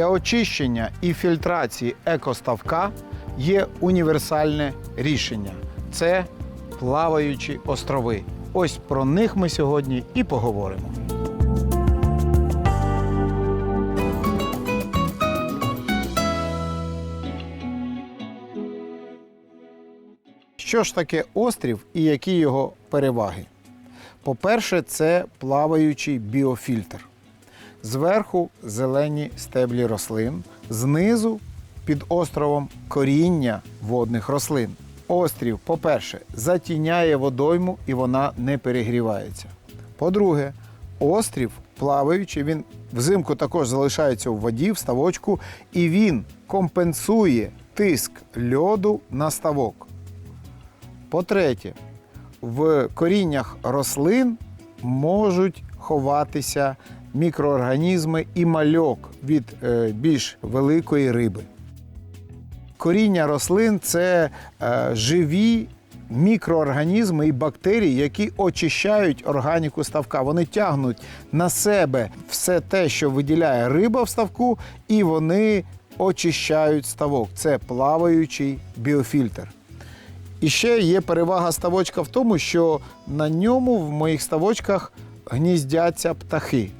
Для очищення і фільтрації екоставка є універсальне рішення це плаваючі острови. Ось про них ми сьогодні і поговоримо. Що ж таке острів і які його переваги? По-перше, це плаваючий біофільтр. Зверху зелені стеблі рослин, знизу під островом коріння водних рослин. Острів, по-перше, затіняє водойму і вона не перегрівається. По-друге, острів плаваючий, він взимку також залишається у воді, в ставочку, і він компенсує тиск льоду на ставок. По-третє, в коріннях рослин можуть ховатися мікроорганізми і мальок від е, більш великої риби. Коріння рослин це е, живі мікроорганізми і бактерії, які очищають органіку ставка. Вони тягнуть на себе все те, що виділяє риба в ставку, і вони очищають ставок. Це плаваючий біофільтр. І ще є перевага ставочка в тому, що на ньому в моїх ставочках гніздяться птахи.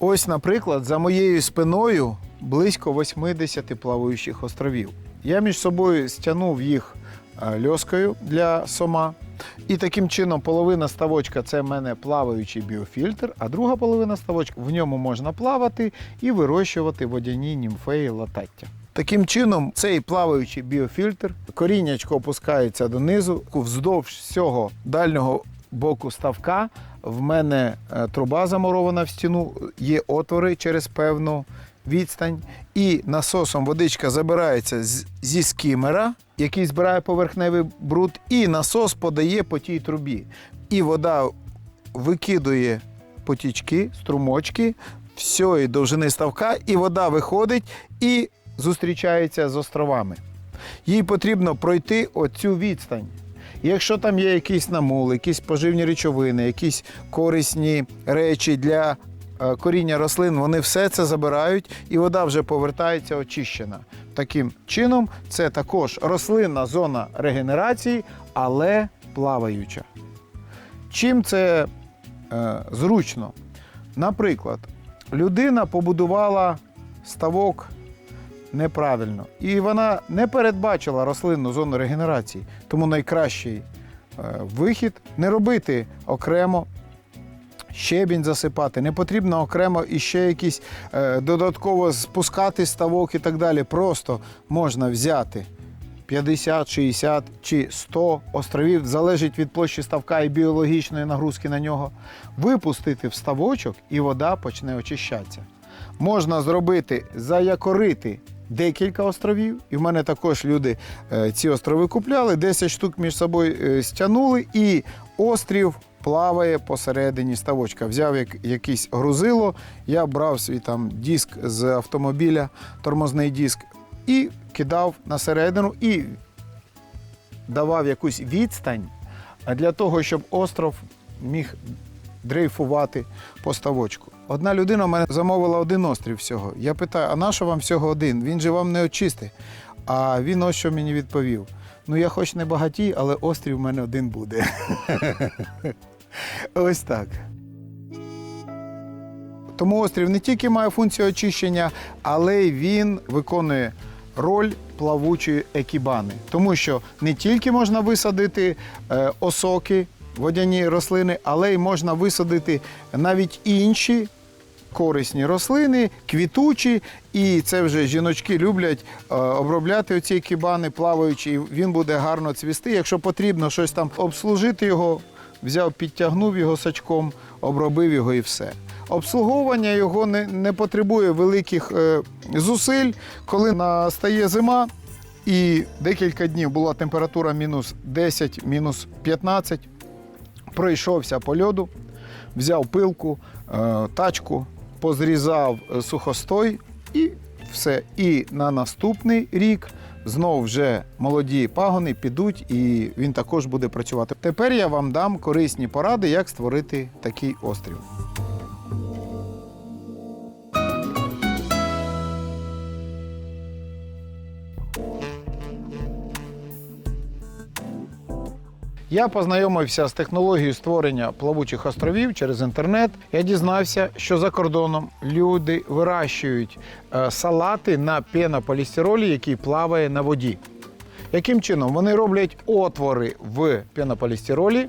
Ось, наприклад, за моєю спиною близько 80 плаваючих островів. Я між собою стягнув їх е, льоскою для сома. І таким чином половина ставочка це в мене плаваючий біофільтр, а друга половина ставочка в ньому можна плавати і вирощувати водяні німфеї латаття. Таким чином, цей плаваючий біофільтр, коріннячко опускається донизу, вздовж всього дальнього боку ставка. В мене е, труба замурована в стіну, є отвори через певну відстань, і насосом водичка забирається зі скімера, який збирає поверхневий бруд, і насос подає по тій трубі. І вода викидує потічки, струмочки всієї довжини ставка, і вода виходить і зустрічається з островами. Їй потрібно пройти оцю відстань. Якщо там є якийсь намул, якісь поживні речовини, якісь корисні речі для е, коріння рослин, вони все це забирають, і вода вже повертається очищена. Таким чином, це також рослинна зона регенерації, але плаваюча. Чим це е, зручно? Наприклад, людина побудувала ставок неправильно, і вона не передбачила рослинну зону регенерації. Тому найкращий е, вихід не робити окремо. Щебінь засипати, не потрібно окремо і ще якісь е, додатково спускати ставок і так далі. Просто можна взяти 50, 60 чи 100 островів, залежить від площі ставка і біологічної нагрузки на нього, випустити в ставочок і вода почне очищатися. Можна зробити, заякорити декілька островів. І в мене також люди е, ці острови купляли, 10 штук між собою е, стягнули, і острів плаває посередині ставочка. Взяв як, якийсь грузило, я брав свій там диск з автомобіля, тормозний диск, і кидав на середину і давав якусь відстань для того, щоб остров міг дрейфувати по ставочку. Одна людина мене замовила один острів всього. Я питаю, а на що вам всього один? Він же вам не очистить. А він ось що мені відповів: ну я хоч не багатій, але острів в мене один буде. Ось так. Тому острів не тільки має функцію очищення, але й він виконує роль плавучої екібани. Тому що не тільки можна висадити е, осоки, водяні рослини, але й можна висадити навіть інші корисні рослини, квітучі, і це вже жіночки люблять е, обробляти оці кібани, плаваючи, і він буде гарно цвісти. Якщо потрібно щось там обслужити його, взяв, підтягнув його сачком, обробив його і все. Обслуговування його не, не потребує великих е, зусиль, коли настає зима. І декілька днів була температура мінус 10, мінус 15. Пройшовся по льоду, взяв пилку, е, тачку, позрізав е, сухостой і все. І на наступний рік знов вже молоді пагони підуть, і він також буде працювати. Тепер я вам дам корисні поради, як створити такий острів. Я познайомився з технологією створення плавучих островів через інтернет. Я дізнався, що за кордоном люди вирощують е, салати на пенополістиролі, який плаває на воді. Яким чином? Вони роблять отвори в пенополістиролі,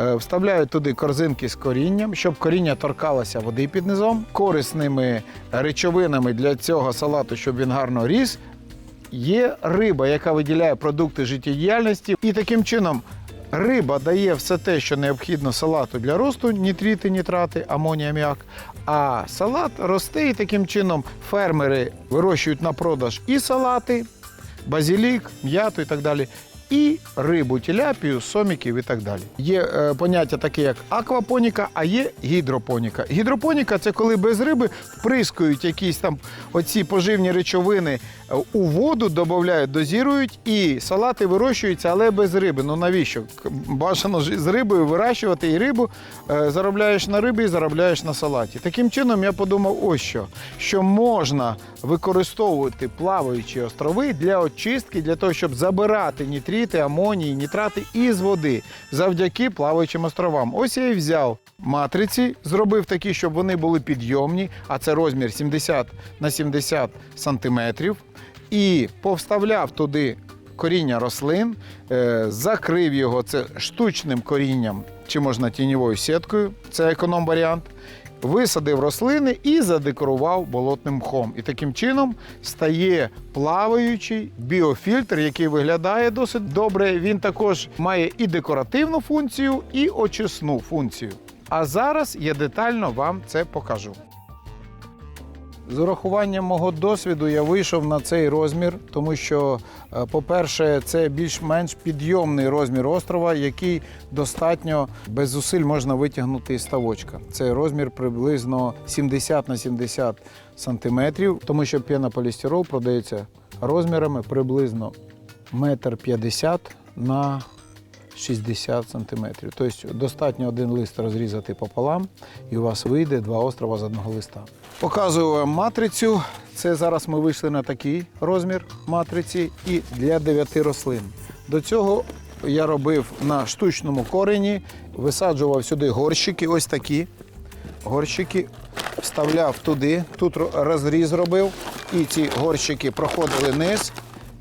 е, вставляють туди корзинки з корінням, щоб коріння торкалося води під низом. Корисними речовинами для цього салату, щоб він гарно ріс, є риба, яка виділяє продукти життєдіяльності. І таким чином риба дає все те, що необхідно салату для росту, нітрити, нітрати, амонія, аміак. А салат росте, і таким чином фермери вирощують на продаж і салати, базилік, м'яту і так далі. І рибу, теляпію, соміків і так далі. Є е, поняття таке, як аквапоніка, а є гідропоніка. Гідропоніка це коли без риби вприскують якісь там оці поживні речовини е, у воду, додають, дозірують, і салати вирощуються, але без риби. Ну навіщо? Бажано з рибою вирощувати і рибу е, заробляєш на рибі і заробляєш на салаті. Таким чином я подумав, ось що, що можна використовувати плаваючі острови для очистки, для того, щоб забирати нітрити, амонії, нітрати із води завдяки плаваючим островам. Ось я і взяв матриці, зробив такі, щоб вони були підйомні, а це розмір 70 на 70 сантиметрів, і повставляв туди коріння рослин, е, закрив його це штучним корінням чи можна тіньовою сіткою, це економ-варіант. Висадив рослини і задекорував болотним мхом. І таким чином стає плаваючий біофільтр, який виглядає досить добре. Він також має і декоративну функцію, і очисну функцію. А зараз я детально вам це покажу. З урахуванням мого досвіду я вийшов на цей розмір, тому що, е, по-перше, це більш-менш підйомний розмір острова, який достатньо без зусиль можна витягнути із ставочка. Це розмір приблизно 70 на 70 сантиметрів, тому що пенополістирол продається розмірами приблизно метр 50 на 60 сантиметрів. Тобто достатньо один лист розрізати пополам, і у вас вийде два острова з одного листа. Показую вам матрицю. Це зараз ми вийшли на такий розмір матриці і для 9 рослин. До цього я робив на штучному корені, висаджував сюди горщики, ось такі горщики, вставляв туди, тут розріз робив, і ці горщики проходили низ.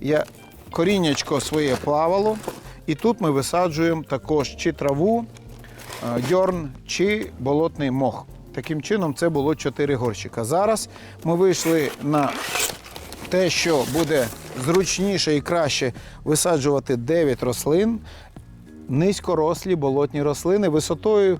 Я коріннячко своє плавало, і тут ми висаджуємо також чи траву, е, дьорн, чи болотний мох. Таким чином, це було 4 горщика. Зараз ми вийшли на те, що буде зручніше і краще висаджувати 9 рослин, низькорослі болотні рослини висотою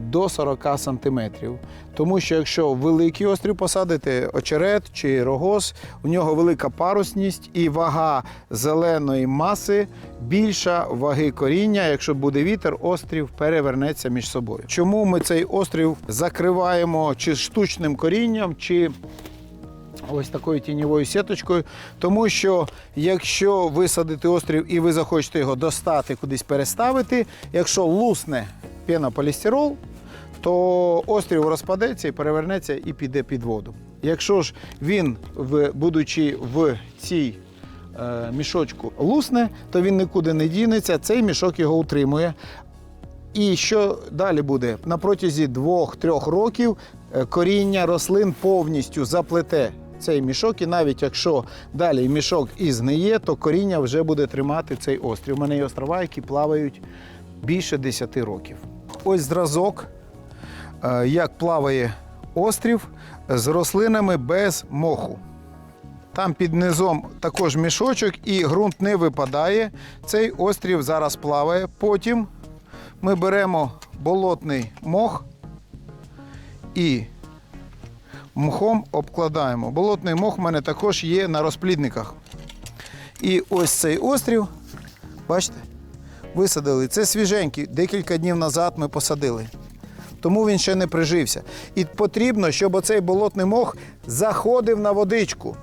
до 40 сантиметрів. Тому що якщо великий острів посадити очерет чи рогоз, у нього велика парусність і вага зеленої маси більша ваги коріння. Якщо буде вітер, острів перевернеться між собою. Чому ми цей острів закриваємо чи штучним корінням, чи ось такою тіньовою сіточкою. Тому що якщо висадити острів і ви захочете його достати, кудись переставити, якщо лусне пенополістирол, то острів розпадеться і перевернеться і піде під воду. Якщо ж він, будучи в цій е, мішочку, лусне, то він нікуди не дінеться, цей мішок його утримує. І що далі буде? На протязі 2-3 років е, коріння рослин повністю заплете цей мішок, і навіть якщо далі мішок і згниє, то коріння вже буде тримати цей острів. У мене є острова, які плавають більше 10 років. Ось зразок, е, як плаває острів з рослинами без моху. Там під низом також мішочок і ґрунт не випадає. Цей острів зараз плаває. Потім ми беремо болотний мох і мхом обкладаємо. Болотний мох в мене також є на розплідниках. І ось цей острів, бачите, висадили. Це свіженький. Декілька днів назад ми посадили. Тому він ще не прижився. І потрібно, щоб оцей болотний мох заходив на водичку.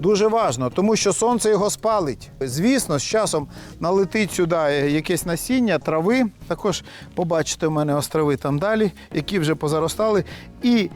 Дуже важливо, тому що сонце його спалить. Звісно, з часом налетить сюди якесь насіння, трави. Також побачите, у мене острови там далі, які вже позаростали. І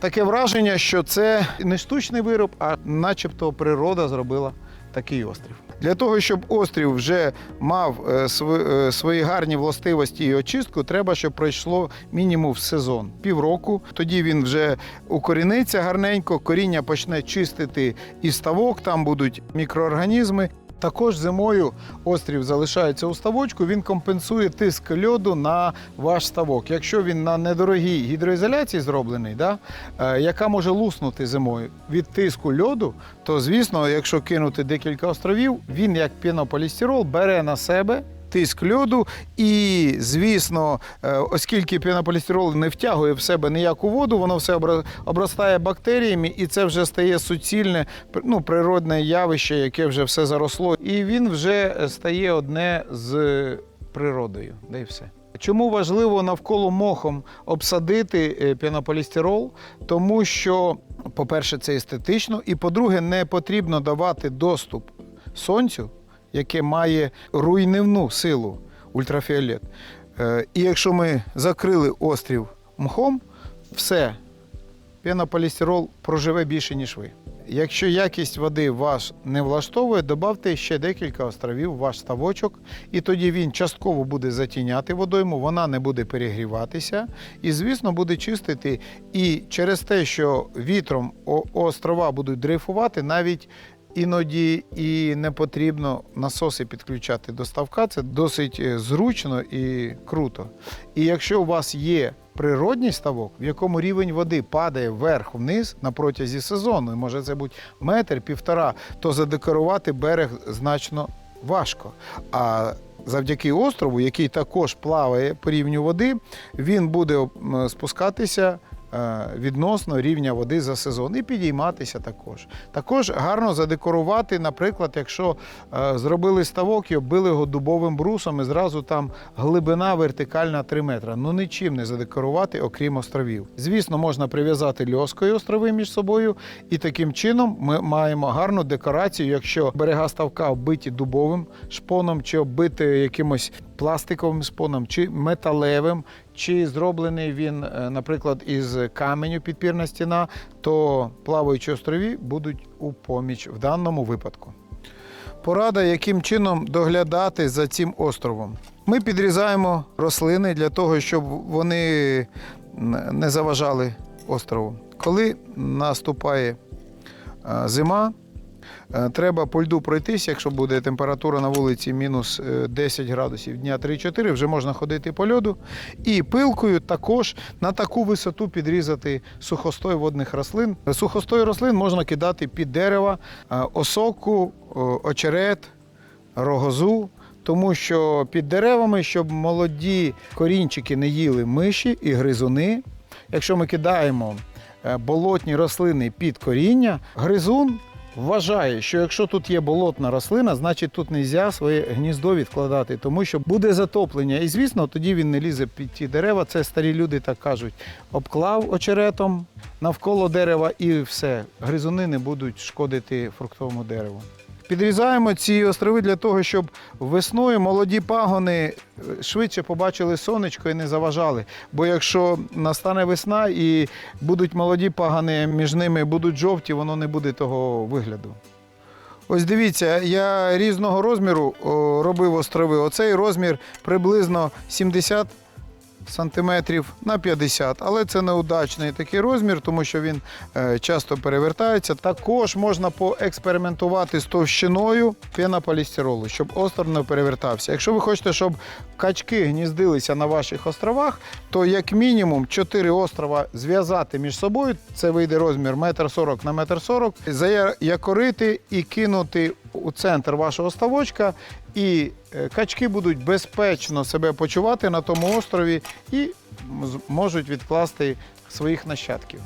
таке враження, що це не штучний вироб, а начебто природа зробила такий острів. Для того, щоб острів вже мав е, е, свої гарні властивості і очистку, треба, щоб пройшло мінімум сезон півроку. Тоді він вже укоріниться гарненько, коріння почне чистити і ставок, там будуть мікроорганізми. Також зимою острів залишається у ставочку, він компенсує тиск льоду на ваш ставок. Якщо він на недорогій гідроізоляції зроблений, да, е, яка може луснути зимою від тиску льоду, то звісно, якщо кинути декілька островів, він як пінополістирол бере на себе. Тиск льоду, і звісно, е, оскільки пінополістирол не втягує в себе ніяку воду, воно все обростає бактеріями, і це вже стає суцільне ну, природне явище, яке вже все заросло. І він вже е, стає одне з природою. Да і все. Чому важливо навколо мохом обсадити е, пінополістирол? Тому що, по-перше, це естетично, і по-друге, не потрібно давати доступ сонцю, яке має руйнівну силу ультрафіолет. Е, І якщо ми закрили острів мхом, все, пінополістирол проживе більше, ніж ви. Якщо якість води вас не влаштовує, додавте ще декілька островів в ваш ставочок, і тоді він частково буде затіняти водойму, вона не буде перегріватися і, звісно, буде чистити. І через те, що вітром острова будуть дрейфувати, навіть іноді і не потрібно насоси підключати до ставка. Це досить е, зручно і круто. І якщо у вас є природній ставок, в якому рівень води падає вверх-вниз на протязі сезону, може це бути метр, півтора, то задекорувати берег значно важко. А завдяки острову, який також плаває по рівню води, він буде спускатися. Е, Відносно рівня води за сезон і підійматися також. Також гарно задекорувати, наприклад, якщо е, зробили ставок і оббили його дубовим брусом, і зразу там глибина вертикальна 3 метра. Ну нічим не задекорувати, окрім островів. Звісно, можна прив'язати льоскою острови між собою, і таким чином ми маємо гарну декорацію, якщо берега ставка оббиті дубовим шпоном, чи оббиті якимось пластиковим шпоном, чи металевим, чи зроблений він, е, наприклад, із каменю підпірна стіна, то плаваючі острові будуть у поміч в даному випадку. Порада, яким чином доглядати за цим островом. Ми підрізаємо рослини для того, щоб вони не заважали острову. Коли наступає е, зима, треба по льду пройтись, якщо буде температура на вулиці мінус е, 10 градусів дня 3-4, вже можна ходити по льоду. І пилкою також на таку висоту підрізати сухостой водних рослин. Сухостой рослин можна кидати під дерева, е, осоку, очерет, рогозу. Тому що під деревами, щоб молоді корінчики не їли миші і гризуни. Якщо ми кидаємо е, болотні рослини під коріння, гризун вважає, що якщо тут є болотна рослина, значить тут не можна своє гніздо відкладати, тому що буде затоплення. І звісно, тоді він не лізе під ті дерева. Це старі люди так кажуть. Обклав очеретом навколо дерева і все. Гризуни не будуть шкодити фруктовому дереву. Підрізаємо ці острови для того, щоб весною молоді пагони е, швидше побачили сонечко і не заважали. Бо якщо настане весна і будуть молоді пагони, між ними будуть жовті, воно не буде того вигляду. Ось дивіться, я різного розміру робив острови. Оцей розмір приблизно 70 сантиметрів на 50, але це неудачний такий розмір, тому що він е, часто перевертається. Також можна поекспериментувати з товщиною пенополістиролу, щоб остров не перевертався. Якщо ви хочете, щоб качки гніздилися на ваших островах, то як мінімум 4 острова зв'язати між собою. Це вийде розмір 1,40 на 1,40 заякорити і кинути у центр вашого ставочка, і е, качки будуть безпечно себе почувати на тому острові і з- можуть відкласти своїх нащадків.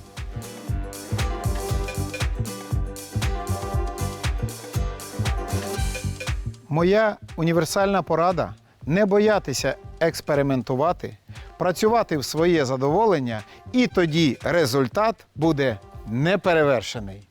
Моя універсальна порада не боятися експериментувати, працювати в своє задоволення, і тоді результат буде неперевершений.